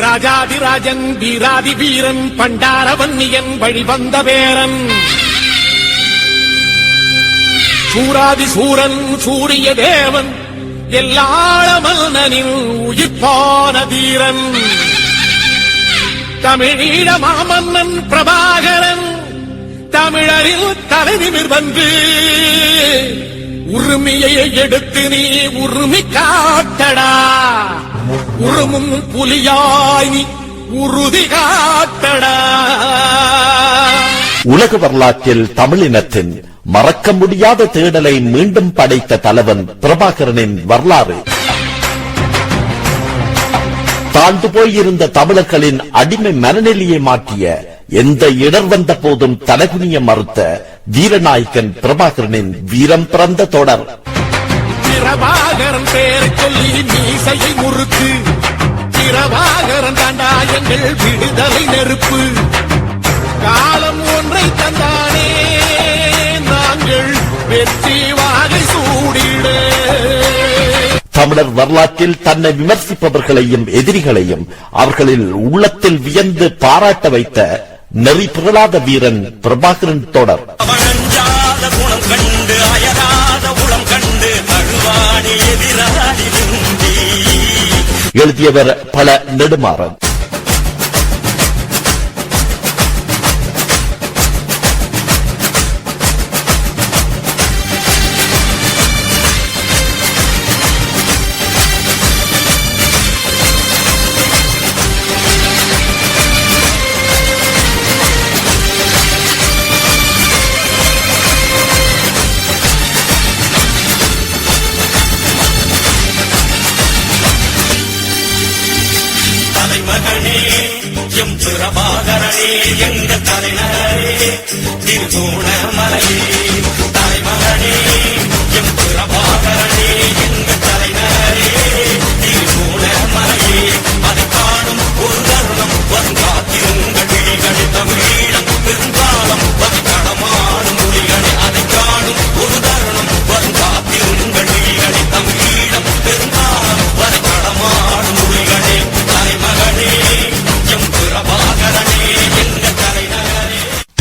ராஜாதிராஜன் வீராதி வீரன் பண்டாரவன்னியன் வழிவந்த பேரன். சூராதி சூரன் சூரிய தேவன் எல்லாள உயிர்ப்பான தீரன் தமிழீழ மாமன்னன் பிரபாகரன் தமிழரில் தலைநிமிர் வந்து உரிமையை எடுத்து நீ உரிமை காட்டடா. உருமும் புலியாய் உறுதி காட்டடா உலக வரலாற்றில் தமிழினத்தின் மறக்க முடியாத தேடலை மீண்டும் படைத்த தலைவன் பிரபாகரனின் வரலாறு. தாழ்ந்து போயிருந்த தமிழர்களின் அடிமை மனநிலையை மாற்றிய எந்த இடர் வந்த போதும் தலகுனிய மறுத்த வீரநாயகன் பிரபாகரனின் வீரம் பிறந்த தொடர். பிரபாகரன் பேரை சொல்லி மீசையை முறுக்கு. பிரபாகரன் தாண்டா எங்கள் விடுதலை நெருப்பு. காலம் ஒன்றை தந்தானே நாங்கள் வெற்றி வாகை சூடிட. தமிழர் வரலாற்றில் தன்னை விமர்சிப்பவர்களையும் எதிரிகளையும் அவர்களில் உள்ளத்தில் வியந்து பாராட்ட வைத்த நெறி பிறளாத வீரன் பிரபாகரன் தொடர். எழுதியவர் பல நெடுமாறன்.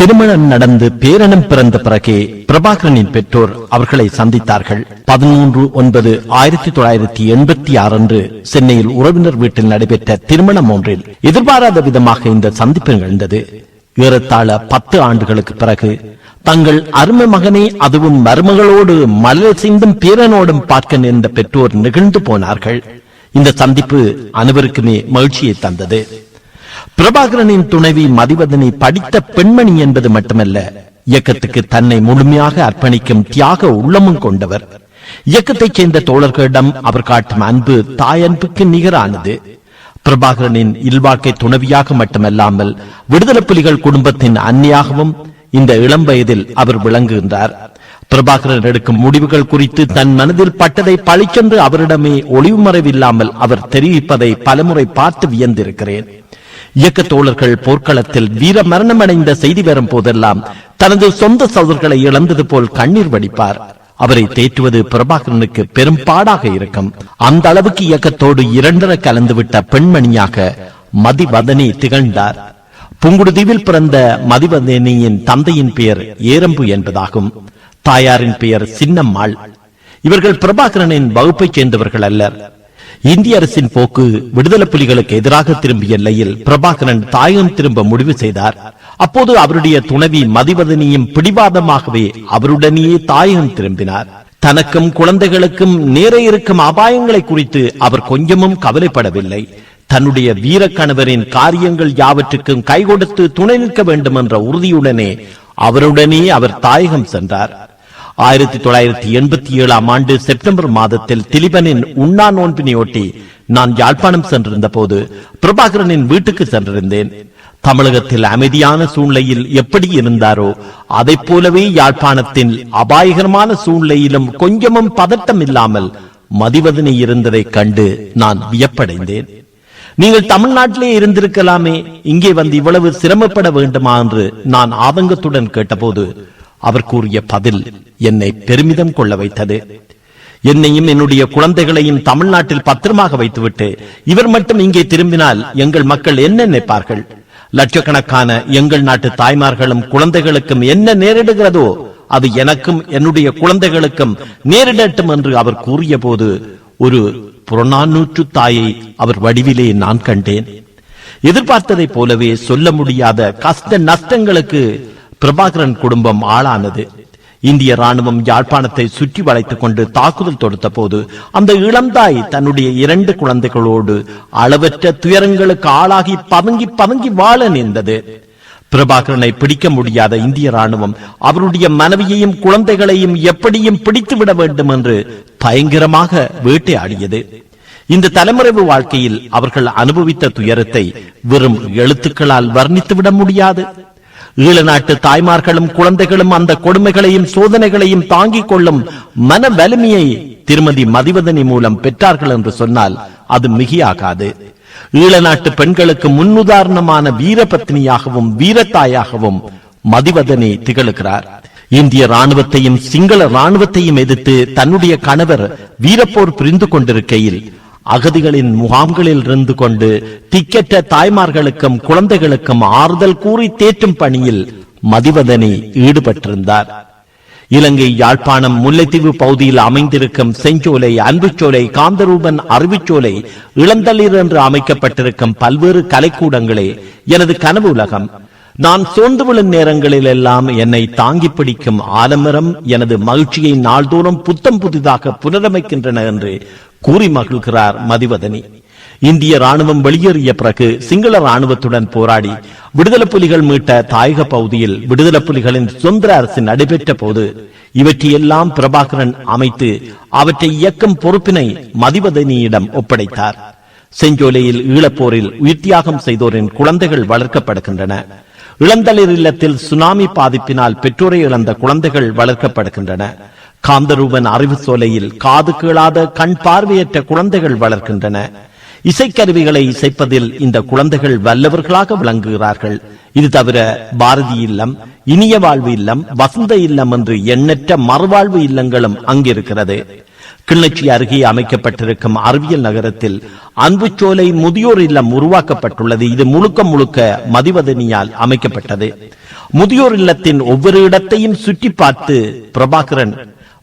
திருமணம் நடந்து பேரணம் பிறந்த பிறகே பிரபாகரனின் பெற்றோர் அவர்களை சந்தித்தார்கள். பதிமூன்று ஒன்பது ஆயிரத்தி தொள்ளாயிரத்தி எண்பத்தி ஆறு அன்று சென்னையில் உறவினர் வீட்டில் நடைபெற்ற திருமணம் ஒன்றில் எதிர்பாராத விதமாக இந்த சந்திப்பு நிகழ்ந்தது. ஏறத்தாழ பத்து ஆண்டுகளுக்கு பிறகு தங்கள் அருமை மகனை அதுவும் மருமகளோடு மலர் சிந்தும் பேரனோடும் பார்க்க நேர்ந்த பெற்றோர் நிகழ்ந்து போனார்கள். இந்த சந்திப்பு அனைவருக்குமே மகிழ்ச்சியை தந்தது. பிரபாகரனின் துணைவி மதிவதனை படித்த பெண்மணி என்பது மட்டுமல்ல இயக்கத்துக்கு தன்னை முழுமையாக அர்ப்பணிக்கும் தியாக உள்ளமும் கொண்டவர். இயக்கத்தைச் சேர்ந்த தோழர்களிடம் அவர் காட்டும் அன்பு தாயன்புக்கு நிகரானது. பிரபாகரனின் இல்வாழ்க்கை துணவியாக மட்டுமல்லாமல் விடுதலை புலிகள் குடும்பத்தின் அன்னியாகவும் இந்த இளம் வயதில் அவர் விளங்குகின்றார். பிரபாகரன் எடுக்கும் முடிவுகள் குறித்து தன் மனதில் பட்டதை பழிச்சென்று அவரிடமே ஒளிவு மறைவில்லாமல் அவர் தெரிவிப்பதை பலமுறை பார்த்து வியந்திருக்கிறேன். இயக்க தோழர்கள் போர்க்களத்தில் வீர மரணமடைந்த செய்தி வரும் போதெல்லாம் தனது சொந்த சோதர்களை இழந்தது போல் கண்ணீர் வடிப்பார். அவரை தேற்றுவது பிரபாகரனுக்கு பெரும் பாடாக இருக்கும். அந்த அளவுக்கு இயக்கத்தோடு இரண்டர கலந்துவிட்ட பெண்மணியாக மதிவதனி திகழ்ந்தார். புங்குடுதீவில் பிறந்த மதிவதனியின் தந்தையின் பெயர் ஏரம்பு என்பதாகும். தாயாரின் பெயர் சின்னம்மாள். இவர்கள் பிரபாகரனின் வகுப்பைச் சேர்ந்தவர்கள் அல்லர். இந்திய அரசின் போக்கு விடுதலை புலிகளுக்கு எதிராக திரும்பிய நிலையில் பிரபாகரன் தாயகம் திரும்ப முடிவு செய்தார். அப்போது அவருடைய துணைவி மதிவதனியும் பிடிவாதமாகவே அவருடனேயே தாயகம் திரும்பினார். தனக்கும் குழந்தைகளுக்கும் நேர இருக்கும் அபாயங்களை குறித்து அவர் கொஞ்சமும் கவலைப்படவில்லை. தன்னுடைய வீர கணவரின் காரியங்கள் யாவற்றுக்கும் கை கொடுத்து துணை நிற்க வேண்டும் என்ற உறுதியுடனே அவருடனே அவர் தாயகம் சென்றார். ஆயிரத்தி தொள்ளாயிரத்தி எண்பத்தி ஏழாம் ஆண்டு செப்டம்பர் மாதத்தில் திலிபனின் உண்ணா நோன்பினையொட்டி நான் யாழ்ப்பாணம் சென்றிருந்த போது பிரபாகரனின் வீட்டுக்கு சென்றிருந்தேன். தமிழகத்தில் அமைதியான சூழ்நிலையில் எப்படி இருந்தாரோ அதை போலவே யாழ்ப்பாணத்தின் அபாயகரமான சூழ்நிலையிலும் கொஞ்சமும் பதட்டம் இல்லாமல் மதிவதனை இருந்ததை கண்டு நான் வியப்படைந்தேன். நீங்கள் தமிழ்நாட்டிலே இருந்திருக்கலாமே இங்கே வந்து இவ்வளவு சிரமப்பட வேண்டுமா என்று நான் ஆதங்கத்துடன் கேட்டபோது அவர் கூறிய பதில் என்னை பெருமிதம் கொள்ள வைத்தது. என்னையும் என்னுடைய குழந்தைகளையும் தமிழ்நாட்டில் பத்திரமாக வைத்துவிட்டு இவர் மட்டும் இங்கே திரும்பினால் எங்கள் மக்கள் என்ன நினைப்பார்கள்? லட்சக்கணக்கான எங்கள் நாட்டு தாய்மார்களும் குழந்தைகளுக்கும் என்ன நேரிடுகிறதோ அது எனக்கும் என்னுடைய குழந்தைகளுக்கும் நேரிடட்டும் என்று அவர் கூறிய போது ஒரு புறநானூற்று தாயை அவர் வடிவிலே நான் கண்டேன். எதிர்பார்த்ததைப் போலவே சொல்ல முடியாத கஷ்ட நஷ்டங்களுக்கு பிரபாகரன் குடும்பம் ஆளானது. இந்திய ராணுவம் யாழ்ப்பாணத்தை சுற்றி வளைத்துக் கொண்டு தாக்குதல் தொடுத்த போது அந்த இளம்தாய் தன்னுடைய இரண்டு குழந்தைகளோடு அளவற்ற துயரங்களுக்கு ஆளாகி பதுங்கி பதுங்கி வாழ நேர்ந்தது பிரபாகரனை பிடிக்க முடியாத இந்திய ராணுவம் அவருடைய மனைவியையும் குழந்தைகளையும் எப்படியும் பிடித்து விட வேண்டும் என்று பயங்கரமாக வேட்டையாடியது. இந்த தலைமறைவு வாழ்க்கையில் அவர்கள் அனுபவித்த துயரத்தை வெறும் எழுத்துக்களால் வர்ணித்துவிட முடியாது. ஈழ நாட்டு தாய்மார்களும் குழந்தைகளும் அந்த கொடுமைகளையும் சோதனைகளையும் தாங்கிக் கொள்ளும் மன வலிமையை திருமதி மதிவதனி மூலம் பெற்றார்கள் என்று சொன்னால் அது மிகையாகாது. ஈழ நாட்டு பெண்களுக்கு முன்னுதாரணமான வீரபத்னியாகவும் வீரத்தாயாகவும் மதிவதனி திகழுகிறார். இந்திய ராணுவத்தையும் சிங்கள ராணுவத்தையும் எதிர்த்து தன்னுடைய கணவர் வீரப்போர் புரிந்து கொண்டிருக்கையில் அகதிகளின் முகாம்களில் இருந்து கொண்டு திக்கற்ற தாய்மார்களுக்கும் குழந்தைகளுக்கும் ஆறுதல் கூறி தேற்றும் பணியில் மதிவதனி ஈடுபட்டிருந்தார். இலங்கை யாழ்ப்பாணம் முல்லைத்தீவு பகுதியில் அமைந்திருக்கும் செஞ்சோலை அன்புச்சோலை காந்தரூபன் அருவிச்சோலை இளந்தளிர் என்று அமைக்கப்பட்டிருக்கும் பல்வேறு கலைக்கூடங்களே எனது கனவு உலகம். நான் சோர்ந்து விழும் நேரங்களில் எல்லாம் என்னை தாங்கி பிடிக்கும் ஆலமரம் எனது மகிழ்ச்சியை நாள்தோறும் புத்தம் புதிதாக புனரமைக்கின்றன என்று கூறி மகிழ்கிறார் மதிவதனி. இந்திய ராணுவம் வெளியேறிய பிறகு சிங்கள ராணுவத்துடன் போராடி விடுதலை புலிகள் மீட்ட தாயக பகுதியில் விடுதலை புலிகளின் சுதந்திர அரசு நடைபெற்ற போது இவற்றையெல்லாம் பிரபாகரன் அமைத்து அவற்றை இயக்கும் பொறுப்பினை மதிவதனியிடம் ஒப்படைத்தார். செஞ்சோலையில் ஈழப்போரில் உயிர்த்தியாகம் செய்தோரின் குழந்தைகள் வளர்க்கப்படுகின்றன. இளந்தளிர் இல்லத்தில் சுனாமி பாதிப்பினால் பெற்றோரை இழந்த குழந்தைகள் வளர்க்கப்படுகின்றன. காந்தரூபன் அறிவு சோலையில் காது கேளாத கண் பார்வையற்ற குழந்தைகள் வளர்க்கின்றன. இசைக்கருவிகளை இசைப்பதில் இந்த குழந்தைகள் வல்லவர்களாக விளங்குகிறார்கள். இது தவிர பாரதி இல்லம் இனிய வாழ்வு இல்லம் வசந்த இல்லம் என்று எண்ணற்ற மறுவாழ்வு இல்லங்களும் அங்கிருக்கிறது. கிள்ளச்சி அருகே அமைக்கப்பட்டிருக்கும் அறிவியல் நகரத்தில் அன்புச்சோலை முதியோர் இல்லம் உருவாக்கப்பட்டுள்ளது. இது முழுக்க முழுக்க மதிவதனியால் அமைக்கப்பட்டது. முதியோர் இல்லத்தின் ஒவ்வொரு இடத்தையும் சுற்றி பார்த்து பிரபாகரன்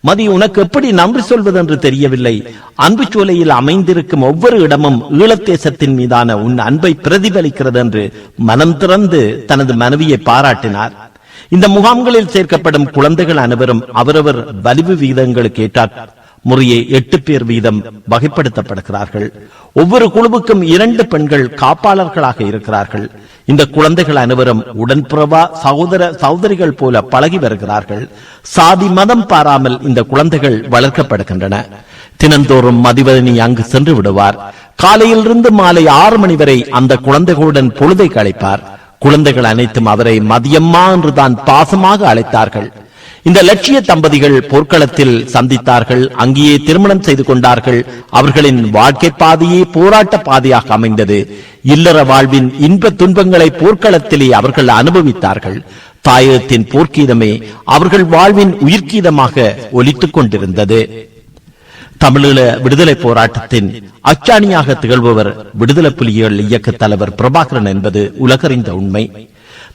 மதி உனக்கு எப்படி நன்றி சொல்வது என்று தெரியவில்லை. அன்பு சோலையில் அமைந்திருக்கும் ஒவ்வொரு இடமும் ஈழத்தேசத்தின் மீதான உன் அன்பை பிரதிபலிக்கிறது என்று மனம் திறந்து தனது மனைவியை பாராட்டினார். இந்த முகாம்களில் சேர்க்கப்படும் குழந்தைகள் அனைவரும் அவரவர் வலிவு விகிதங்களுக்கு ஏற்றார் முறையே எட்டு பேர் வீதம் வகைப்படுத்தப்படுகிறார்கள். ஒவ்வொரு குழுவுக்கும் இரண்டு பெண்கள் காப்பாளர்களாக இருக்கிறார்கள். இந்த குழந்தைகள் அனைவரும் உடன்பிறவா சகோதர சகோதரிகள் போல பழகி வருகிறார்கள். சாதி மதம் பாராமல் இந்த குழந்தைகள் வளர்க்கப்படுகின்றன. தினந்தோறும் மதிவதனி அங்கு சென்று விடுவார். காலையிலிருந்து மாலை ஆறு மணி வரை அந்த குழந்தைகளுடன் பொழுதை கழிப்பார். குழந்தைகள் அனைத்தும் அவரை மதியம்மா என்று தான் பாசமாக அழைத்தார்கள். இந்த லட்சிய தம்பதிகள் போர்க்களத்தில் சந்தித்தார்கள். அங்கேயே திருமணம் செய்து கொண்டார்கள். அவர்களின் வாழ்க்கை பாதையே போராட்ட பாதையாக அமைந்தது. இல்லற வாழ்வின் இன்ப துன்பங்களை போர்க்களத்திலே அவர்கள் அனுபவித்தார்கள். தாயகத்தின் போர்க்கீதமே அவர்கள் வாழ்வின் உயிர்க்கீதமாக ஒலித்துக் கொண்டிருந்தது. தமிழீழ விடுதலை போராட்டத்தின் அச்சாணியாக திகழ்பவர் விடுதலை புலிகள் இயக்க தலைவர் பிரபாகரன் என்பது உலகறிந்த உண்மை.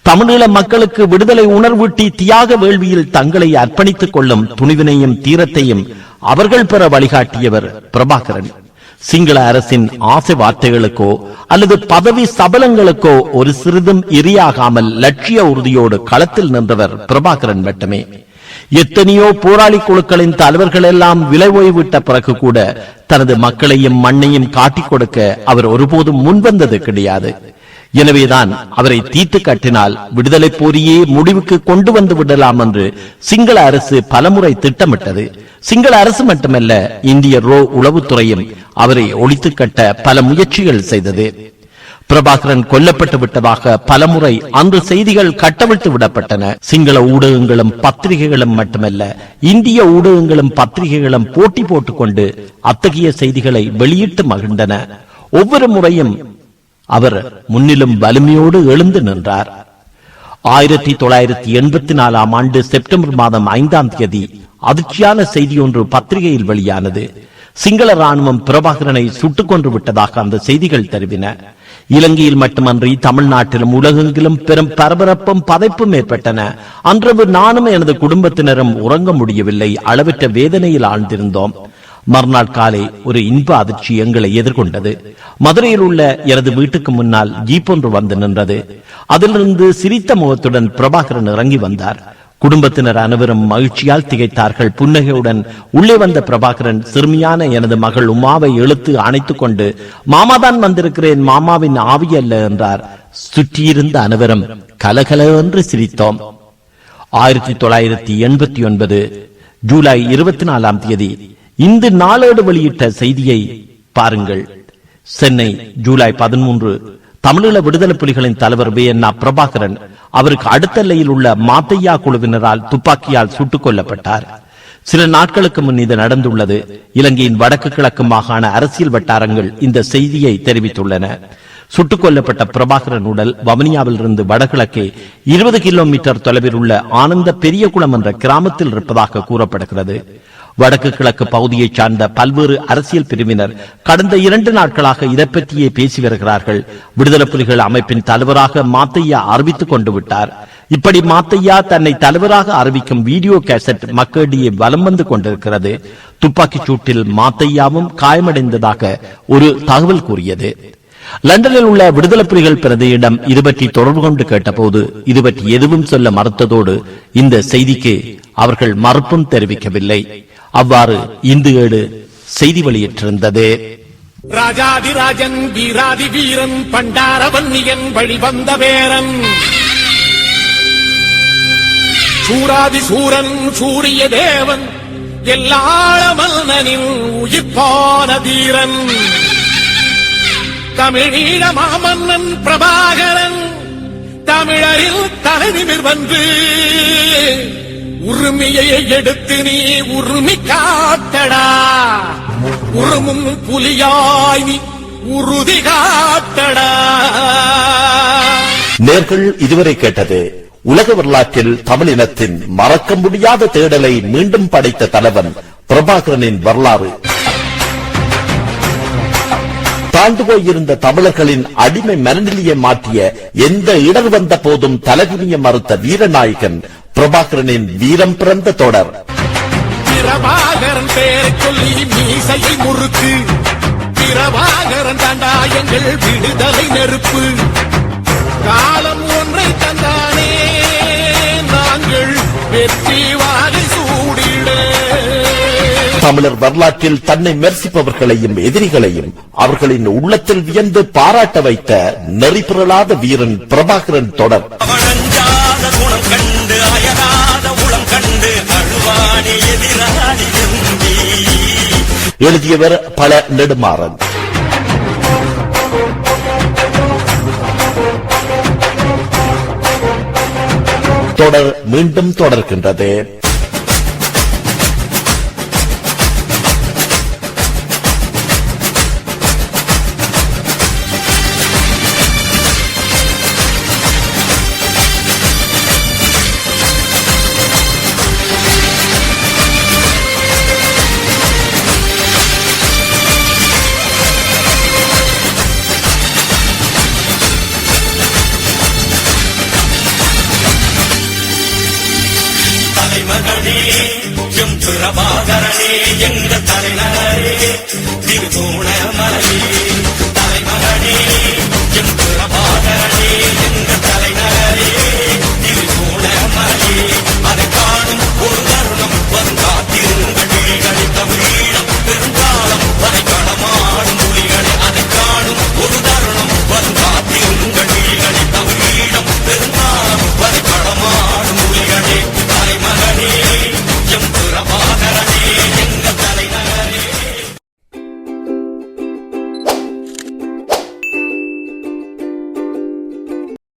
தமிழீழ மக்களுக்கு விடுதலை உணர்வூட்டி தியாக வேள்வியில் தங்களை அர்ப்பணித்துக் கொள்ளும் துணிவினையும் தீரத்தையும் அவர்கள் பெற வழிகாட்டியவர் பிரபாகரன். சிங்கள அரசின் ஆசை வார்த்தைகளுக்கோ அல்லது பதவி சபலங்களுக்கோ ஒரு சிறிதும் இரியாகாமல் லட்சிய உறுதியோடு களத்தில் நின்றவர் பிரபாகரன் மட்டுமே. எத்தனையோ போராளி குழுக்களின் தலைவர்கள் எல்லாம் விலை ஓய்விட்ட பிறகு கூட தனது மக்களையும் மண்ணையும் காட்டிக் கொடுக்க அவர் ஒருபோதும் முன்வந்தது கிடையாது. எனவேதான் அவரை தீட்டு கட்டினால் விடுதலை போரியே முடிவுக்கு கொண்டு வந்து விடலாம் என்று சிங்கள அரசு பலமுறை திட்டமிட்டது. சிங்கள அரசு மட்டுமல்ல இந்திய ரோ உளவுத்துறையும் அவரை ஒழித்து கட்ட பல முயற்சிகள் செய்தது. பிரபாகரன் கொல்லப்பட்டு விட்டதாக பலமுறை அந்த செய்திகள் கட்டவிழ்த்து விடப்பட்டன. சிங்கள ஊடகங்களும் பத்திரிகைகளும் மட்டுமல்ல இந்திய ஊடகங்களும் பத்திரிகைகளும் போட்டி போட்டுக்கொண்டு அத்தகைய செய்திகளை வெளியிட்டு மகிழ்ந்தன. ஒவ்வொரு முறையும் அவர் முன்னிலும் வலிமையோடு எழுந்து நின்றார். ஆயிரத்தி தொள்ளாயிரத்தி எண்பத்தி நாலாம் ஆண்டு செப்டம்பர் மாதம் ஐந்தாம் தேதி அதிர்ச்சியான செய்தி ஒன்று பத்திரிகையில் வெளியானது. சிங்கள ராணுவம் பிரபாகரனை சுட்டுக் கொன்று விட்டதாக அந்த செய்திகள் தெரிவின. இலங்கையில் மட்டுமன்றி தமிழ்நாட்டிலும் உலகெங்கிலும் பெரும் பரபரப்பும் பதைப்பும் ஏற்பட்டன. அன்றவு நானும் எனது குடும்பத்தினரும் உறங்க முடியவில்லை. அளவிட்ட வேதனையில் ஆழ்ந்திருந்தோம். மறுநாள் காலை ஒரு இன்ப அதிர்ச்சி எங்களை எதிர்கொண்டது. மதுரையில் உள்ள எனது வீட்டுக்கு முன்னால் ஜீப் ஒன்று வந்து நின்றது. அதிலிருந்து சிரித்த முகத்துடன் பிரபாகரன் இறங்கி வந்தார். குடும்பத்தினர் அனைவரும் மகிழ்ச்சியால் திகைத்தார்கள். புன்னகையுடன் உள்ளே வந்த பிரபாகரன் சிறுமியான எனது மகள் உமாவை இழுத்து அணைத்துக் கொண்டு மாமாதான் வந்திருக்கிறேன் மாமாவின் ஆவி அல்ல என்றார். சுற்றியிருந்த அனைவரும் கலகல என்று சிரித்தோம். ஆயிரத்தி தொள்ளாயிரத்தி எண்பத்தி ஒன்பது ஜூலை இருபத்தி நாலாம் தேதி இந்து நாளேடு வெளியிட்ட செய்தியை பாருங்கள். சென்னை ஜூலை பதிமூன்று தமிழீழ விடுதலை புலிகளின் தலைவர் வே. என். பிரபாகரன் அவருக்கு அடுத்த எல்லையில் உள்ள மாத்தையா குழுவினரால் துப்பாக்கியால் சுட்டுக் கொல்லப்பட்டார். சில நாட்களுக்கு முன் இது நடந்துள்ளது. இலங்கையின் வடக்கு கிழக்கு மாகாண அரசியல் வட்டாரங்கள் இந்த செய்தியை தெரிவித்துள்ளன. சுட்டுக் கொல்லப்பட்ட பிரபாகரன் உடல் வவனியாவில் இருந்து வடகிழக்கே இருபது கிலோமீட்டர் தொலைவில் உள்ள ஆனந்த பெரியகுளம் என்ற கிராமத்தில் இருப்பதாக கூறப்படுகிறது. வடக்கு கிழக்கு பகுதியைச் சார்ந்த பல்வேறு அரசியல் பிரிவினர் கடந்த இரண்டு நாட்களாக இதை பற்றியே பேசி வருகிறார்கள். விடுதலை புலிகள் அமைப்பின் தலைவராக மாத்தையா அறிவித்துக் கொண்டு விட்டார். இப்படி மாத்தையா தன்னை தலைவராக அறிவிக்கும் வீடியோ கேசட் மக்களிடையே வலம் வந்து கொண்டிருக்கிறது. துப்பாக்கிச் சூட்டில் மாத்தையாவும் காயமடைந்ததாக ஒரு தகவல் கூறியது. லண்டனில் உள்ள விடுதலை புலிகள் பிரதியிடம் இது பற்றி தொடர்பு கொண்டு கேட்டபோது இதுபற்றி எதுவும் சொல்ல மறுத்ததோடு இந்த செய்திக்கு அவர்கள் மறுப்பும் தெரிவிக்கவில்லை. அவ்வாறு இந்து ஏடு செய்தி வெளியிட்டிருந்தது. ராஜாதிராஜன் வீராதி வீரன் பண்டாரவன்னியன் வழிவந்த வேரன் சூராதி சூரன் சூரிய தேவன் எல்லாள உயிர்ப்பான தீரன். தமிழீழ மாமன்னன் பிரபாகரன் தமிழரில் தலைநிமிர் வந்து உரிமையை எடுத்து நீ உரிமை காத்தடா. உருமும் புலியாய் நீ உறுதி காத்தடா. நேர்கள் இதுவரை கேட்டது உலக வரலாற்றில் தமிழினத்தின் மறக்க முடியாத தேடலை மீண்டும் படைத்த தலைவன் பிரபாகரனின் வரலாறு. தாழ்ந்து போயிருந்த தமிழர்களின் அடிமை மனநிலையை மாற்றிய எந்த இடர் வந்த போதும் தலைகுனிய மறுத்த வீரநாயகன் பிரபாகரனின் வீரம் பிறந்த தொடர். பிரபாகரன் பேரை சொல்லி மீசையை முறுக்கு. பிரபாகரன் தாண்டா எங்கள் விடுதலை நெருப்பு. காலம் ஒன்றை தந்தானே நாங்கள். வெற்றி தமிழர் வரலாற்றில் தன்னை மெர்சிப்பவர்களையும் எதிரிகளையும் அவர்களின் உள்ளத்தில் வியந்து பாராட்ட வைத்த நெறிபிறளாத வீரன் பிரபாகரன் தொடர். எழுதியவர் பல நெடுமாறன். தொடர் மீண்டும் தொடர்கின்றது.